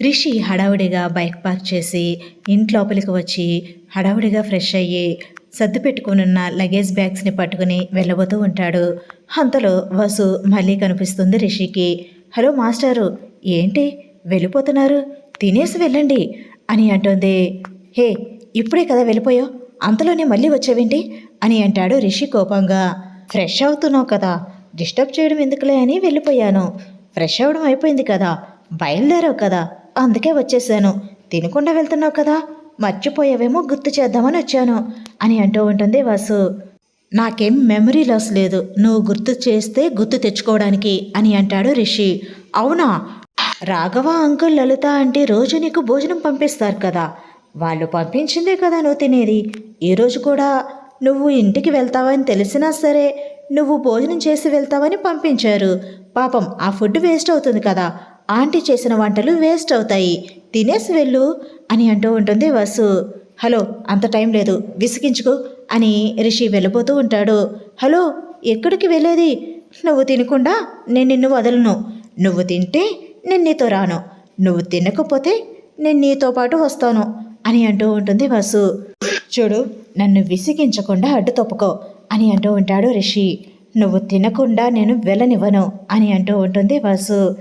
రిషి హడావుడిగా bike park చేసి ఇంట్లోపలికి వచ్చి హడావుడిగా ఫ్రెష్ అయ్యి సర్దు పెట్టుకునున్న లగేజ్ బ్యాగ్స్ని పట్టుకుని వెళ్ళబోతూ ఉంటాడు. అంతలో వసు మళ్ళీ కనిపిస్తుంది రిషికి. హలో మాస్టారు ఏంటి? వెళ్ళిపోతున్నారు? తినేసి వెళ్ళండి అని అంటుంది. హే ఇప్పుడే కదా వెళ్ళిపోయావు? అంతలోనే మళ్ళీ వచ్చావేంటి? అని అంటాడు రిషి కోపంగా. ఫ్రెష్ అవుతున్నావు కదా డిస్టర్బ్ చేయడం ఎందుకులే అని వెళ్ళిపోయాను. ఫ్రెష్ అవ్వడం అయిపోయింది కదా బయలుదేరావు కదా అందుకే వచ్చేసాను. తినకుండా వెళ్తున్నావు కదా. మర్చిపోయావేమో గుర్తు చేద్దామని వచ్చాను అని అంటూ ఉంటుంది వాసు. నాకేం మెమరీ లాస్ లేదు. నువ్వు గుర్తు చేస్తే గుర్తు తెచ్చుకోవడానికి అని అంటాడు రిషి. అవునా? రాఘవ అంకుల్ లలిత అంటే రోజు నీకు భోజనం పంపిస్తారు కదా. వాళ్ళు పంపించిందే కదా నువ్వు తినేది. ఈరోజు కూడా నువ్వు ఇంటికి వెళ్తావని తెలిసినా సరే నువ్వు భోజనం చేసి వెళ్తావని పంపించారు. పాపం ఆ ఫుడ్ వేస్ట్ అవుతుంది కదా. ఆంటీ చేసిన వంటలు వేస్ట్ అవుతాయి. తినేసి వెళ్ళు అని అంటూ ఉంటుంది వసు. హలో అంత టైం లేదు విసిగించుకో అని రిషి వెళ్ళిపోతూ ఉంటాడు. హలో ఎక్కడికి వెళ్ళేది? నువ్వు తినకుండా నేను నిన్ను వదలను. నువ్వు తింటే నేను నీతో రాను. నువ్వు తినకపోతే నేను నీతో పాటు వస్తాను అని అంటూ ఉంటుంది వసు. చూడు నన్ను విసిగించకుండా అడ్డు తప్పుకో అని అంటూ ఉంటాడు రిషి. నువ్వు తినకుండా నేను వెళ్ళనివ్వను అని అంటూ ఉంటుంది వసు.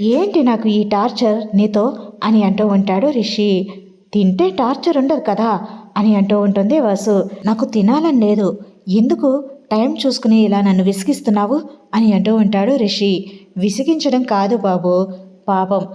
ఏంటి నాకు ఈ టార్చర్ నీతో అని అంటూ ఉంటాడు రిషి. తింటే టార్చర్ ఉండదు కదా అని అంటూ ఉంటుంది వసు. నాకు తినాలని లేదు. ఎందుకు? టైం చూసుకుని ఇలా నన్ను విసిగిస్తున్నావు అని అంటూ ఉంటాడు రిషి. విసిగించడం కాదు బాబు. పాపం.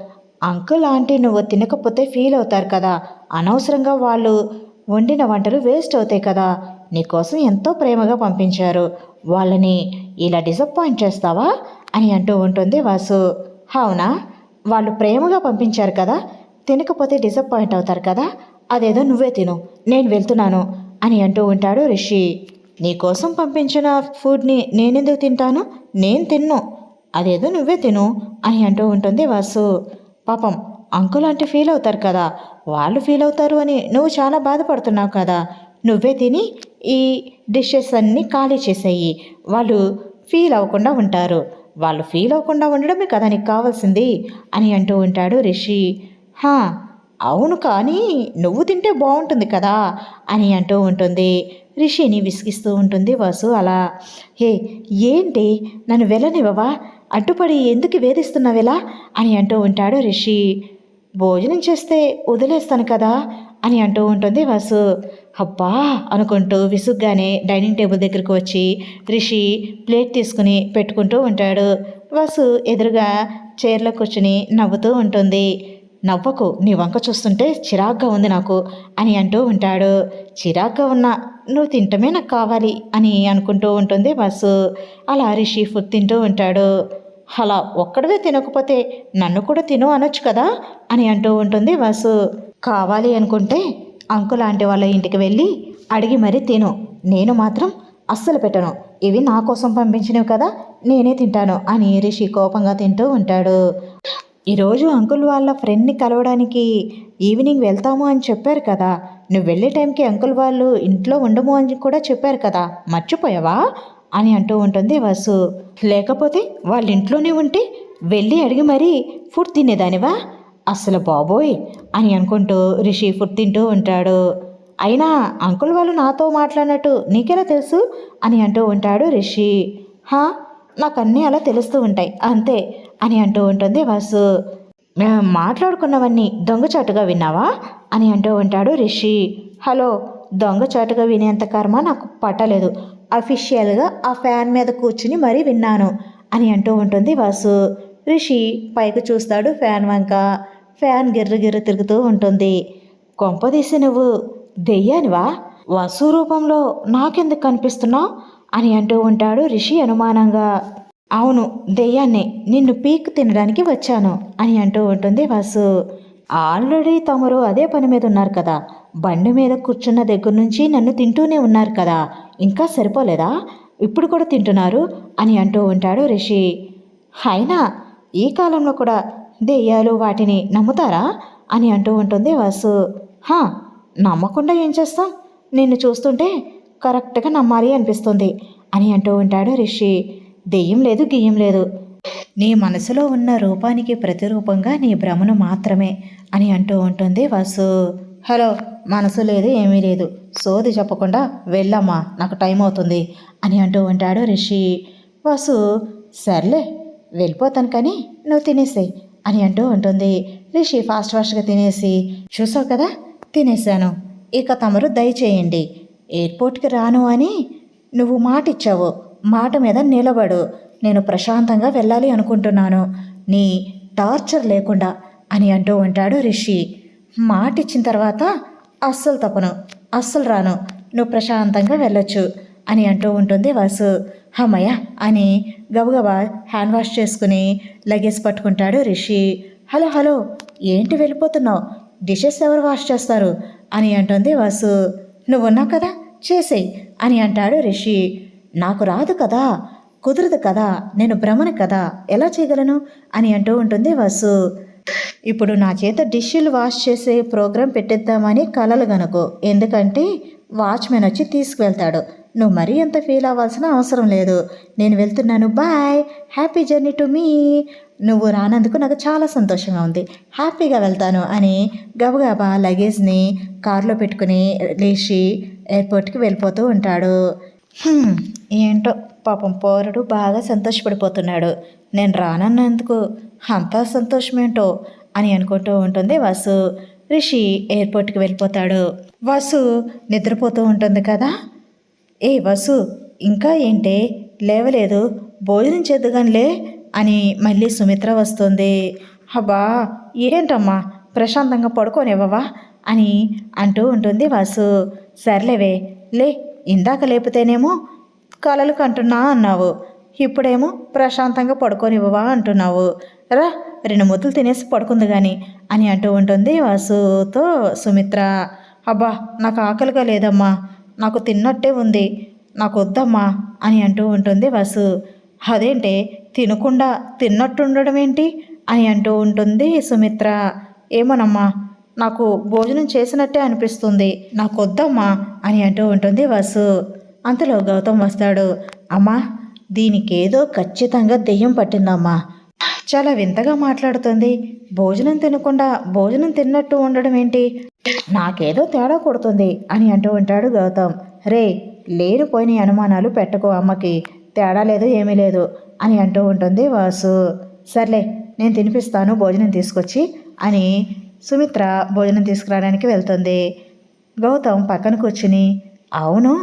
అంకుల్ ఆంటీ నువ్వు తినకపోతే ఫీల్ అవుతారు కదా. అనవసరంగా వాళ్ళు వండిన వంటలు వేస్ట్ అవుతాయి కదా. నీకోసం ఎంతో ప్రేమగా పంపించారు. వాళ్ళని ఇలా డిసప్పాయింట్ చేస్తావా అని అంటూ ఉంటుంది వాసు. అవునా? వాళ్ళు ప్రేమగా పంపించారు కదా? తినకపోతే డిసప్పాయింట్ అవుతారు కదా? అదేదో నువ్వే తిను నేను వెళ్తున్నాను అని అంటూ ఉంటాడు రిషి. నీకోసం పంపించిన ఫుడ్ని నేనెందుకు తింటాను? నేను తిన్ను అదేదో నువ్వే తిను అని అంటూ ఉంటుంది వాసు. పాపం అంకుల్ అంటే ఫీల్ అవుతారు కదా? వాళ్ళు ఫీల్ అవుతారు అని నువ్వు చాలా బాధపడుతున్నావు కదా? నువ్వే తిని ఈ డిషెస్ అన్నీ ఖాళీ చేసేయి. వాళ్ళు ఫీల్ అవ్వకుండా ఉంటారు. వాళ్ళు ఫీల్ అవ్వకుండా ఉండడమే కదా నీకు కావాల్సింది అని అంటూ ఉంటాడు రిషి. హా అవును కానీ నువ్వు తింటే బాగుంటుంది కదా అని అంటూ ఉంటుంది. రిషిని విసిగిస్తూ ఉంటుంది వసు అలా. హే ఏంటి? నన్ను వెళ్ళనివ్వవా? అడ్డుపడి ఎందుకు వేధిస్తున్నావిలా అని అంటూ ఉంటాడు రిషి. భోజనం చేస్తే వదిలేస్తాను కదా అని అంటూ ఉంటుంది వసు. అబ్బా! అనుకుంటూ విసుగ్గానే డైనింగ్ టేబుల్ దగ్గరకు వచ్చి రిషి ప్లేట్ తీసుకుని పెట్టుకుంటూ ఉంటాడు. వసు ఎదురుగా చైర్లో కూర్చుని నవ్వుతూ ఉంటుంది. నవ్వకు నీ వంక చూస్తుంటే చిరాగ్గా ఉంది నాకు అని అంటూ ఉంటాడు. చిరాగ్గా ఉన్నా నువ్వు తింటమే నాకు కావాలి అని అనుకుంటూ ఉంటుంది వసు. అలా రిషి ఫుడ్ తింటూ ఉంటాడు. అలా ఒక్కడవే తినకపోతే నన్ను కూడా తిను అనొచ్చు కదా అని అంటూ ఉంటుంది వసు. కావాలి అనుకుంటే అంకుల్ లాంటి వాళ్ళ ఇంటికి వెళ్ళి అడిగి మరీ తిను. నేను మాత్రం అస్సలు పెట్టను. ఇవి నా కోసం పంపించినవి కదా నేనే తింటాను అని రిషి కోపంగా తింటూ ఉంటాడు. ఈరోజు అంకుల్ వాళ్ళ ఫ్రెండ్ని కలవడానికి ఈవినింగ్ వెళ్తాము అని చెప్పారు కదా. నువ్వు వెళ్ళే టైంకి అంకుల్ వాళ్ళు ఇంట్లో ఉండము అని కూడా చెప్పారు కదా. మర్చిపోయావా? అని అంటూ ఉంటుంది వసు. లేకపోతే వాళ్ళ ఇంట్లోనే ఉంటే వెళ్ళి అడిగి మరీ ఫుడ్ తినేదానివా? అసలు బాబోయ్ అని అనుకుంటూ రిషి ఫుడ్ తింటూ ఉంటాడు. అయినా అంకుల్ వాళ్ళు నాతో మాట్లాడినట్టు నీకెలా తెలుసు? అని అంటూ ఉంటాడు రిషి. హా నాకు అన్నీ అలా తెలుస్తూ ఉంటాయి. అంతే అని అంటూ ఉంటుంది వాసు. మేము మాట్లాడుకున్నవన్నీ దొంగచాటుగా విన్నావా? అని అంటూ ఉంటాడు రిషి. హలో దొంగచాటుగా వినేంత కర్మ నాకు పట్టలేదు. అఫీషియల్గా ఆ ఫ్యాన్ మీద కూర్చుని మరీ విన్నాను అని అంటూ ఉంటుంది వాసు. రిషి పైకి చూస్తాడు ఫ్యాన్ వంక. ఫ్యాన్ గిర్ర గిర్ర తిరుగుతూ ఉంటుంది. కొంపదీసి నువ్వు దెయ్యానివా? వసు రూపంలో నాకెందుకు కనిపిస్తున్నావు? అని అంటూ ఉంటాడు రిషి అనుమానంగా. అవును దెయ్యాన్నే. నిన్ను పీక్ తినడానికి వచ్చాను అని అంటూ ఉంటుంది వాసు. ఆల్రెడీ తమరు అదే పని మీద ఉన్నారు కదా. బండి మీద కూర్చున్న దగ్గర నుంచి నన్ను తింటూనే ఉన్నారు కదా. ఇంకా సరిపోలేదా? ఇప్పుడు కూడా తింటున్నారు అని అంటూ ఉంటాడు రిషి. అయినా ఈ కాలంలో కూడా దెయ్యాలు వాటిని నమ్ముతారా? అని అంటూ ఉంటుంది వాసు. హా నమ్మకుండా ఏం చేస్తాం? నిన్ను చూస్తుంటే కరెక్ట్గా నమ్మాలి అనిపిస్తుంది అని అంటూ ఉంటాడు రిషి. దెయ్యం లేదు గియ్యం లేదు. నీ మనసులో ఉన్న రూపానికి ప్రతిరూపంగా నీ భ్రమను మాత్రమే అని అంటూ ఉంటుంది వాసు. హలో మనసు లేదు ఏమీ లేదు. సోది చెప్పకుండా వెళ్ళమ్మా నాకు టైం అవుతుంది అని అంటూ ఉంటాడు రిషి. వాసు సర్లే వెళ్ళిపోతాను కానీ నువ్వు తినేసేయ్. అని అంటూ ఉంటుంది. రిషి ఫాస్ట్ ఫాస్ట్గా తినేసి చూసావు కదా తినేశాను. ఇక తమరు దయచేయండి. ఎయిర్పోర్ట్కి రాను అని నువ్వు మాట ఇచ్చావు మాట మీద నిలబడు. నేను ప్రశాంతంగా వెళ్ళాలి అనుకుంటున్నాను. నీ టార్చర్ లేకుండా అని అంటూ ఉంటాడు రిషి. మాట ఇచ్చిన తర్వాత అస్సలు తప్పను. అస్సలు రాను. నువ్వు ప్రశాంతంగా వెళ్ళొచ్చు. అని అంటూ ఉంటుంది. వాసు హమయ్య అని గబగబా హ్యాండ్ వాష్ చేసుకుని లగేజ్ పట్టుకుంటాడు రిషి. Hello hello! ఏంటి వెళ్ళిపోతున్నావు? డిషెస్ ఎవరు వాష్ చేస్తారు? అని అంటుంది వాసు. నువ్వున్నావు కదా చేసేయ్ అని అంటాడు రిషి. నాకు రాదు కదా కుదరదు కదా నేను భ్రమను కదా ఎలా చేయగలను? అని అంటూ ఉంటుంది వాసు. ఇప్పుడు నా చేత డిష్యూలు వాష్ చేసే ప్రోగ్రాం పెట్టిద్దామని కలలు గనుకో ఎందుకంటే వాచ్మెన్ వచ్చి తీసుకువెళ్తాడు. నువ్వు మరీ అంత ఫీల్ అవ్వాల్సిన అవసరం లేదు. నేను వెళ్తున్నాను. Bye happy journey to me నువ్వు రానందుకు నాకు చాలా సంతోషంగా ఉంది. హ్యాపీగా వెళ్తాను అని గబగబా లగేజ్ని కారులో పెట్టుకుని లేచి ఎయిర్పోర్ట్కి వెళ్ళిపోతూ ఉంటాడు. Hmm. ఏంటో పాపం పౌరుడు బాగా సంతోషపడిపోతున్నాడు. నేను రానన్నందుకు అంతా సంతోషమేంటో అని అనుకుంటూ ఉంటుంది వసు. రిషి ఎయిర్పోర్ట్కి వెళ్ళిపోతాడు. వసు నిద్రపోతూ ఉంటుంది కదా? ఏ వసు ఇంకా ఏంటే? లేవలేదు. భోజనం చేద్దుగానిలే అని మళ్ళీ సుమిత్ర వస్తుంది. అబ్బా ఏంటమ్మా? ప్రశాంతంగా పడుకోనివ్వవా? అని అంటూ ఉంటుంది వాసు. సర్లేవే లే ఇందాక లేపితేనేమో కలలు కంటున్నా అన్నావు. ఇప్పుడేమో ప్రశాంతంగా పడుకోనివ్వవా అంటున్నావు. రా రెండు ముద్దలు తినేసి పడుకుంది కానీ అని అంటూ ఉంటుంది వాసుతో సుమిత్ర. అబ్బా నాకు ఆకలిగా లేదమ్మా. నాకు తిన్నట్టే ఉంది. నాకు వద్దమ్మా అని అంటూ ఉంటుంది వసు. అదేంటే తినకుండా తిన్నట్టు ఉండడం ఏంటి అని అంటూ ఉంటుంది సుమిత్ర. ఏమోనమ్మా నాకు భోజనం చేసినట్టే అనిపిస్తుంది. నాకు వద్దమ్మా అని అంటూ ఉంటుంది వసు. అంతలో గౌతమ్ వస్తాడు. అమ్మా దీనికేదో ఖచ్చితంగా దెయ్యం పట్టిందమ్మా. చాలా వింతగా మాట్లాడుతుంది. భోజనం తినకుండా భోజనం తిన్నట్టు ఉండడం ఏంటి? నాకేదో తేడా కొడుతుంది అని అంటూ ఉంటాడు గౌతమ్. రే లేనిపోయిన అనుమానాలు పెట్టుకో అమ్మకి. తేడా లేదు ఏమీ లేదు అని అంటూ ఉంటుంది వాసు. సర్లే నేను తినిపిస్తాను భోజనం తీసుకొచ్చి అని సుమిత్ర భోజనం తీసుకురావడానికి వెళ్తుంది. గౌతమ్ పక్కన కూర్చుని అవును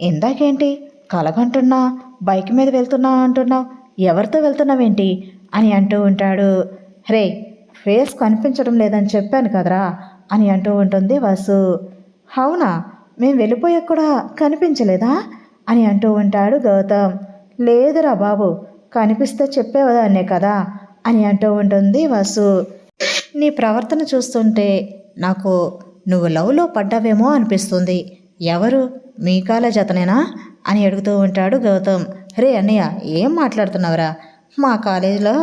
ఇందాకేంటి? కలగంటున్నా బైక్ మీద వెళ్తున్నా అంటున్నావు. ఎవరితో వెళ్తున్నావేంటి? అని అంటూ ఉంటాడు. రే ఫేస్ కనిపించడం లేదని చెప్పాను కదరా అని అంటూ ఉంటుంది వాసు. అవునా? మేము వెళ్ళిపోయాక కూడా కనిపించలేదా? అని అంటూ ఉంటాడు గౌతమ్. లేదురా బాబు కనిపిస్తే చెప్పేవదాన్నే కదా అని అంటూ ఉంటుంది వాసు. నీ ప్రవర్తన చూస్తుంటే నాకు నువ్వు లవ్లో పడ్డావేమో అనిపిస్తుంది. ఎవరు? మీ కాలేజ్ అతనేనా? అని అడుగుతూ ఉంటాడు గౌతమ్. రే అన్నయ్య ఏం మాట్లాడుతున్నావురా? మా కాలేజీలో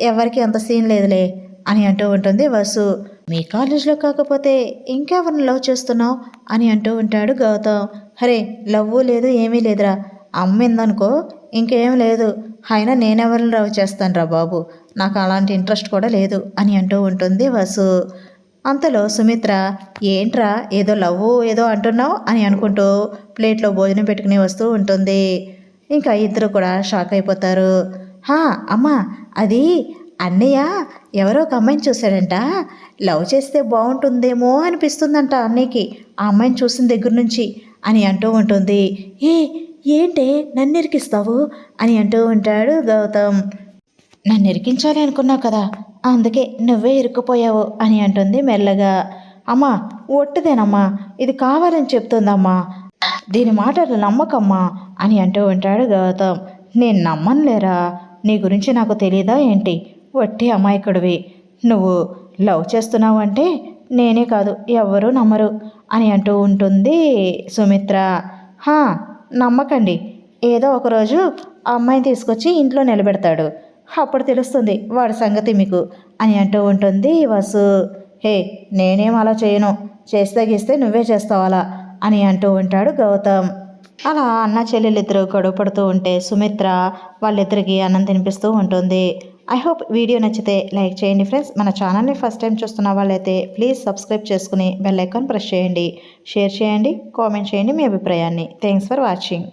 ఎవరికి అంత సీన్ లేదులే అని అంటూ ఉంటుంది వసు. మీ కాలేజీలో కాకపోతే ఇంకెవరిని లవ్ చేస్తున్నావు? అని అంటూ ఉంటాడు గౌతమ్. హరే లవ్ లేదు ఏమీ లేదురా. అమ్మిందనుకో ఇంకేం లేదు. అయినా నేనెవరిని లవ్ చేస్తానురా బాబు? నాకు అలాంటి ఇంట్రెస్ట్ కూడా లేదు అని అంటూ ఉంటుంది వసు. అంతలో సుమిత్ర ఏంట్రా ఏదో లవ్ ఏదో అంటున్నావు? అని అనుకుంటూ ప్లేట్లో భోజనం పెట్టుకుని వస్తూ ఉంటుంది. ఇంకా ఇద్దరు కూడా షాక్ అయిపోతారు. హా అమ్మా అది అన్నయ్య ఎవరో ఒక అమ్మాయిని చూశాడంట. లవ్ చేస్తే బాగుంటుందేమో అనిపిస్తుందంట అన్నయ్యకి. ఆ అమ్మాయిని చూసిన దగ్గర నుంచి అని అంటూ ఉంటుంది. ఏ ఏంటే నన్ను ఇరికిస్తావు అని అంటూ ఉంటాడు గౌతమ్. నన్ను ఇరికించాలి అనుకున్నావు కదా అందుకే నువ్వే ఇరుక్కుపోయావు అని అంటుంది మెల్లగా. అమ్మా ఒట్టిదేనమ్మా ఇది కావాలని చెప్తుందమ్మా. దీని మాటలు నమ్మకమ్మా అని అంటూ ఉంటాడు గౌతమ్. నేను నమ్మనులేరా? నీ గురించి నాకు తెలియదా ఏంటి? వట్టి అమాయకుడివి. నువ్వు లవ్ చేస్తున్నావు అంటే నేనే కాదు ఎవ్వరూ నమ్మరు అని అంటూ ఉంటుంది సుమిత్ర. హా నమ్మకండి. ఏదో ఒకరోజు ఆ అమ్మాయిని తీసుకొచ్చి ఇంట్లో నిలబెడతాడు. అప్పుడు తెలుస్తుంది వాడి సంగతి మీకు అని అంటూ ఉంటుంది వసు. హే నేనేం అలా చేయను. చేస్తే గీస్తే నువ్వే చేస్తావు అలా అని అంటూ ఉంటాడు గౌతమ్. అలా అన్న చెల్లెలిద్దరూ గొడవ పడుతూ ఉంటే సుమిత్ర వాళ్ళిద్దరికి అన్నం తినిపిస్తూ ఉంటుంది. ఐ హోప్ వీడియో నచ్చితే లైక్ చేయండి ఫ్రెండ్స్. మన ఛానల్ని ఫస్ట్ టైం చూస్తున్న వాళ్ళైతే ప్లీజ్ సబ్స్క్రైబ్ చేసుకుని బెల్ ఐకాన్ ప్రెస్ చేయండి. షేర్ చేయండి కామెంట్ చేయండి మీ అభిప్రాయాన్ని. Thanks for watching